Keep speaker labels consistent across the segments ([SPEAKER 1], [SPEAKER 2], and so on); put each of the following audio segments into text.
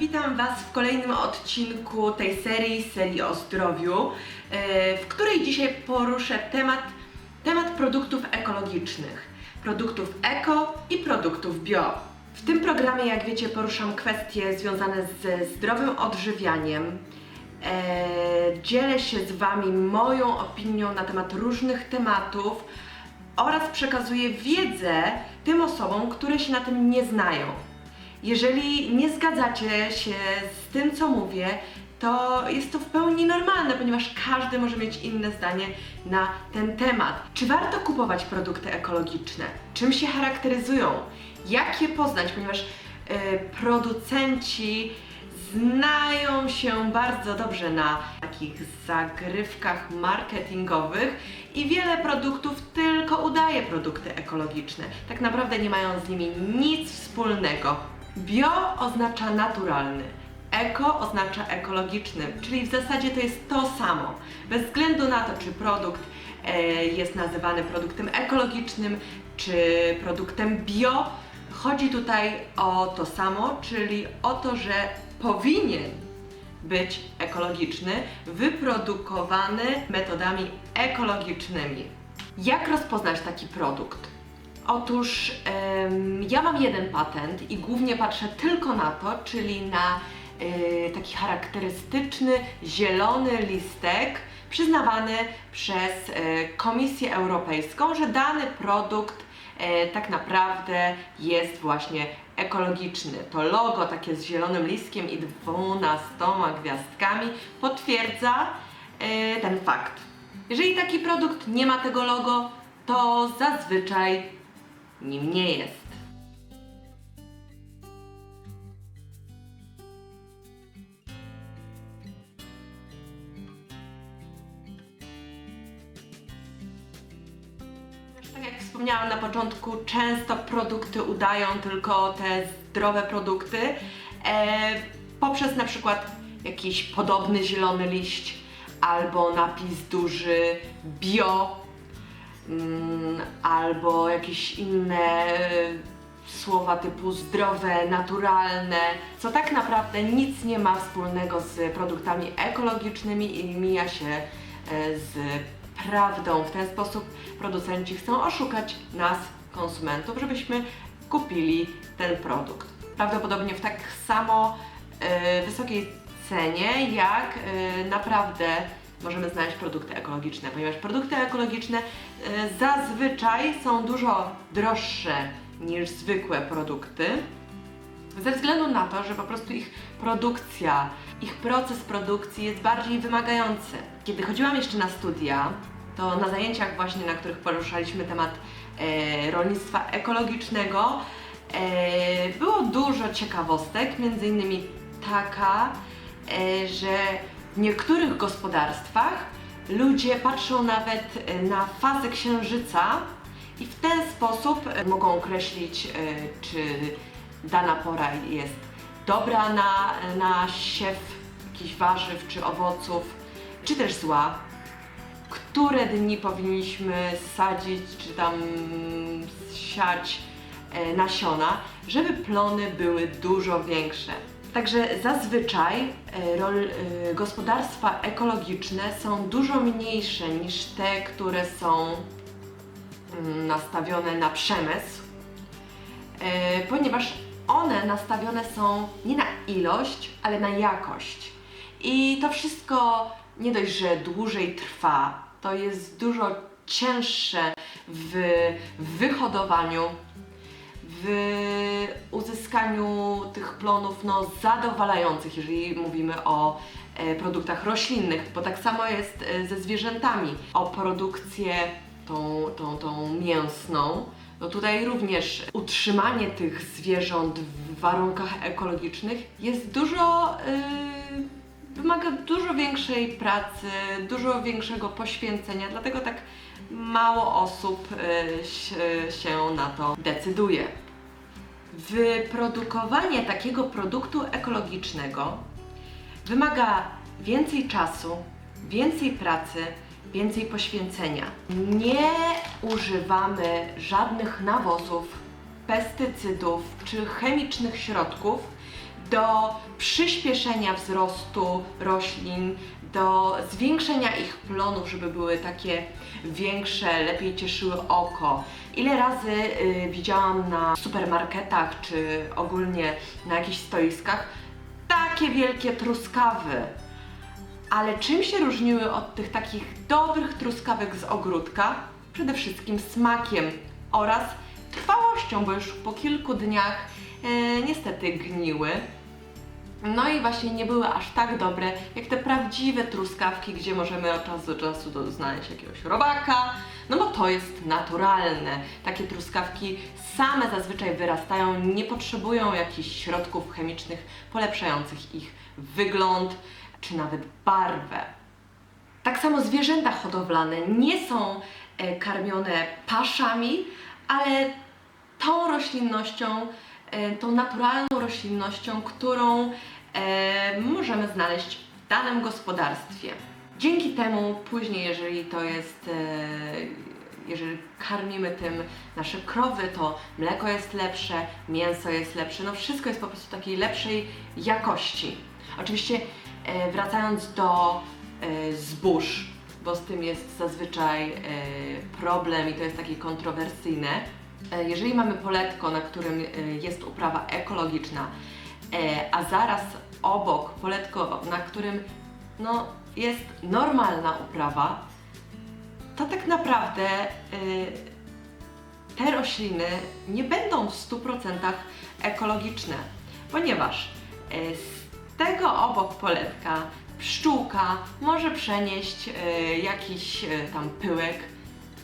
[SPEAKER 1] witam Was w kolejnym odcinku tej serii, serii o zdrowiu, e, w której dzisiaj poruszę temat, temat produktów ekologicznych, produktów eko i produktów bio. W tym programie, jak wiecie, poruszam kwestie związane ze zdrowym odżywianiem. E, dzielę się z Wami moją opinią na temat różnych tematów oraz przekazuję wiedzę tym osobom, które się na tym nie znają. Jeżeli nie zgadzacie się z tym, co mówię, to jest to w pełni normalne, ponieważ każdy może mieć inne zdanie na ten temat. Czy warto kupować produkty ekologiczne? Czym się charakteryzują? Jak je poznać? Ponieważ e, producenci znają się bardzo dobrze na takich zagrywkach marketingowych i wiele produktów tylko udaje produkty ekologiczne. Tak naprawdę nie mają z nimi nic wspólnego. Bio oznacza naturalny. Eko oznacza ekologiczny, czyli w zasadzie to jest to samo. Bez względu na to, czy produkt e, jest nazywany produktem ekologicznym, czy produktem bio, chodzi tutaj o to samo, czyli o to, że powinien być ekologiczny, wyprodukowany metodami ekologicznymi. Jak rozpoznać taki produkt? Otóż ja mam jeden patent i głównie patrzę tylko na to, czyli na y, taki charakterystyczny zielony listek przyznawany przez y, Komisję Europejską, że dany produkt e, tak naprawdę jest właśnie ekologiczny. To logo takie z zielonym listkiem i dwunastoma gwiazdkami potwierdza e, ten fakt. Jeżeli taki produkt nie ma tego logo, to zazwyczaj nim nie jest. Tak jak wspomniałam na początku, często produkty udają tylko te zdrowe produkty e, poprzez na przykład jakiś podobny zielony liść albo napis duży bio mm, albo jakieś inne e, słowa typu zdrowe, naturalne, co tak naprawdę nic nie ma wspólnego z produktami ekologicznymi i mija się e, z prawdą. W ten sposób producenci chcą oszukać nas, konsumentów, żebyśmy kupili ten produkt. Prawdopodobnie w tak samo e, wysokiej cenie, jak naprawdę możemy znaleźć produkty ekologiczne, ponieważ produkty ekologiczne e, zazwyczaj są dużo droższe niż zwykłe produkty. Ze względu na to, że po prostu ich produkcja, ich proces produkcji jest bardziej wymagający. Kiedy chodziłam jeszcze na studia, to na zajęciach właśnie, na których poruszaliśmy temat e, rolnictwa ekologicznego, e, było dużo ciekawostek, między innymi taka, e, że w niektórych gospodarstwach ludzie patrzą nawet e, na fazę księżyca i w ten sposób e, mogą określić, e, czy dana pora jest dobra na, na siew jakichś warzyw czy owoców, czy też zła. Które dni powinniśmy sadzić, czy tam siać nasiona, żeby plony były dużo większe. Także zazwyczaj e, rol, e, gospodarstwa ekologiczne są dużo mniejsze niż te, które są mm, nastawione na przemysł, e, ponieważ one nastawione są nie na ilość, ale na jakość. I to wszystko nie dość, że dłużej trwa, to jest dużo cięższe w wyhodowaniu, w uzyskaniu tych plonów no, zadowalających, jeżeli mówimy o e, produktach roślinnych, bo tak samo jest e, ze zwierzętami. O produkcję tą, tą, tą mięsną, no tutaj również utrzymanie tych zwierząt w warunkach ekologicznych jest dużo, yy, wymaga dużo większej pracy, dużo większego poświęcenia, dlatego tak mało osób się- się na to decyduje. Wyprodukowanie takiego produktu ekologicznego wymaga więcej czasu, więcej pracy, więcej poświęcenia. Nie używamy żadnych nawozów, pestycydów czy chemicznych środków, do przyspieszenia wzrostu roślin, do zwiększenia ich plonów, żeby były takie większe, lepiej cieszyły oko. Ile razy y, widziałam na supermarketach czy ogólnie na jakichś stoiskach takie wielkie truskawy. Ale czym się różniły od tych takich dobrych truskawek z ogródka? Przede wszystkim smakiem oraz trwałością, bo już po kilku dniach e, niestety gniły. No i właśnie nie były aż tak dobre jak te prawdziwe truskawki, gdzie możemy od czasu do czasu znaleźć jakiegoś robaka, no bo to jest naturalne. Takie truskawki same zazwyczaj wyrastają, nie potrzebują jakichś środków chemicznych polepszających ich wygląd czy nawet barwę. Tak samo zwierzęta hodowlane nie są e, karmione paszami, ale tą roślinnością, tą naturalną roślinnością, którą e, możemy znaleźć w danym gospodarstwie. Dzięki temu później, jeżeli to jest, e, jeżeli karmimy tym nasze krowy, to mleko jest lepsze, mięso jest lepsze, no wszystko jest po prostu takiej lepszej jakości. Oczywiście e, wracając do e, zbóż, bo z tym jest zazwyczaj e, problem i to jest takie kontrowersyjne. E, Jeżeli mamy poletko, na którym e, jest uprawa ekologiczna, e, a zaraz obok poletko, na którym no, jest normalna uprawa, to tak naprawdę te rośliny nie będą w 100% ekologiczne, ponieważ z tego obok poletka pszczółka może przenieść jakiś tam pyłek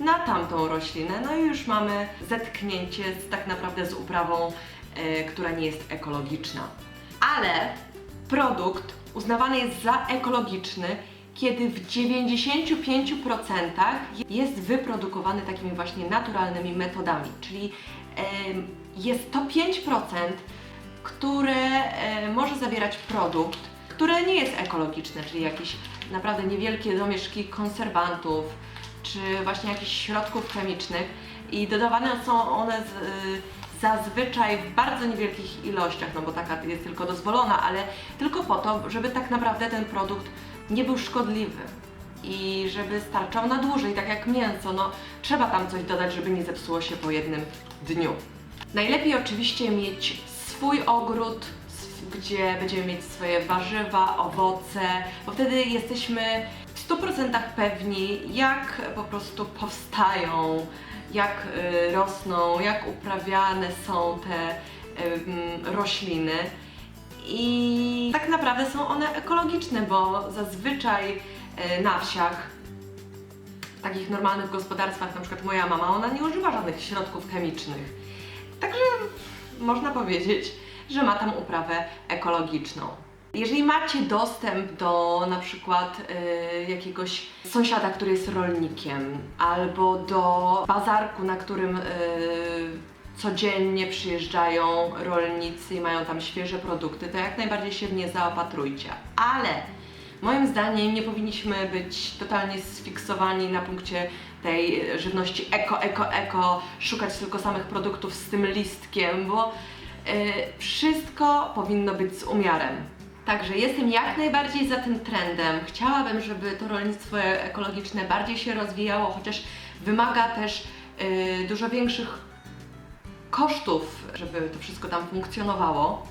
[SPEAKER 1] na tamtą roślinę, no i już mamy zetknięcie z, tak naprawdę z uprawą, y, która nie jest ekologiczna. Ale produkt uznawany jest za ekologiczny, kiedy w 95% jest wyprodukowany takimi właśnie naturalnymi metodami, czyli jest to 5%, które e, może zawierać produkt, które nie jest ekologiczne, czyli jakieś naprawdę niewielkie domieszki konserwantów, czy właśnie jakichś środków chemicznych i dodawane są one z, y, zazwyczaj w bardzo niewielkich ilościach, no bo taka jest tylko dozwolona, ale tylko po to, żeby tak naprawdę ten produkt nie był szkodliwy i żeby starczał na dłużej, tak jak mięso, no trzeba tam coś dodać, żeby nie zepsuło się po jednym dniu. Najlepiej oczywiście mieć swój ogród, gdzie będziemy mieć swoje warzywa, owoce, bo wtedy jesteśmy 100% pewni, jak po prostu powstają, jak y, rosną, jak uprawiane są te rośliny. I tak naprawdę są one ekologiczne, bo zazwyczaj y, na wsiach w takich normalnych gospodarstwach, na przykład moja mama, ona nie używa żadnych środków chemicznych. Także można powiedzieć, że ma tam uprawę ekologiczną. Jeżeli macie dostęp do na przykład y, jakiegoś sąsiada, który jest rolnikiem, albo do bazarku, na którym y, codziennie przyjeżdżają rolnicy i mają tam świeże produkty, to jak najbardziej się w nie zaopatrujcie. Ale Moim zdaniem nie powinniśmy być totalnie sfiksowani na punkcie tej żywności eko, eko, eko, szukać tylko samych produktów z tym listkiem, bo y, wszystko powinno być z umiarem. Także jestem jak najbardziej za tym trendem. Chciałabym, żeby to rolnictwo ekologiczne bardziej się rozwijało, chociaż wymaga też y, dużo większych kosztów, żeby to wszystko tam funkcjonowało.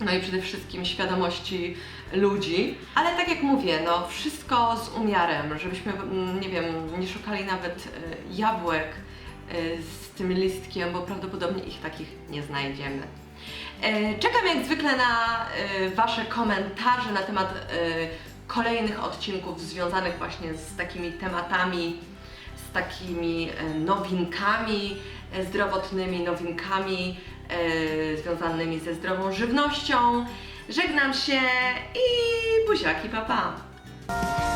[SPEAKER 1] No i przede wszystkim świadomości ludzi. Ale tak jak mówię, no wszystko z umiarem, żebyśmy, mm, nie wiem, nie szukali nawet y, jabłek y, z tym listkiem, bo prawdopodobnie ich takich nie znajdziemy. E, Czekam jak zwykle na y, Wasze komentarze na temat y, kolejnych odcinków związanych właśnie z takimi tematami, z takimi e, nowinkami e, zdrowotnymi, nowinkami e, związanymi ze zdrową żywnością. Żegnam się i buziaki, pa pa!